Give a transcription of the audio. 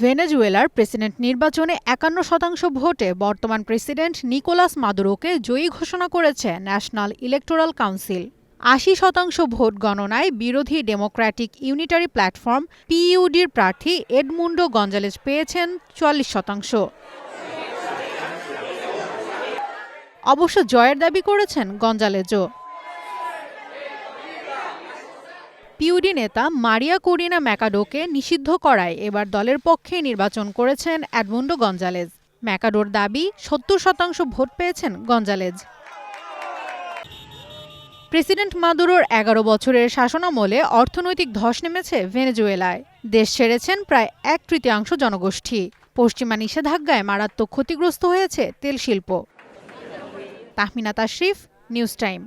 ভেনেজুয়েলার প্রেসিডেন্ট নির্বাচনে একান্ন শতাংশ ভোটে বর্তমান প্রেসিডেন্ট নিকোলাস মাদুরোকে জয়ী ঘোষণা করেছে ন্যাশনাল ইলেকটোরাল কাউন্সিল। আশি শতাংশ ভোট গণনায় বিরোধী ডেমোক্র্যাটিক ইউনিটারি প্ল্যাটফর্ম পিইউডির প্রার্থী এডমুন্ডো গঞ্জালেজ পেয়েছেন চুয়াল্লিশ শতাংশ। অবশ্য জয়ের দাবি করেছেন গঞ্জালেজও। পিউডি নেতা মারিয়া কুরিনা ম্যাকাডোকে নিষিদ্ধ করায় এবার দলের পক্ষে নির্বাচন করেছেন অ্যাডমুন্ডো গঞ্জালেজ। ম্যাকাডোর দাবি, সত্তর শতাংশ ভোট পেয়েছেন গঞ্জালেজ। প্রেসিডেন্ট মাদুরোর এগারো বছরের শাসনামলে অর্থনৈতিক ধস নেমেছে ভেনেজুয়েলায়। দেশ ছেড়েছেন প্রায় এক তৃতীয়াংশ জনগোষ্ঠী। পশ্চিমা নিষেধাজ্ঞায় মারাত্মক ক্ষতিগ্রস্ত হয়েছে তেল শিল্প। Tahmina Tashrif, news time.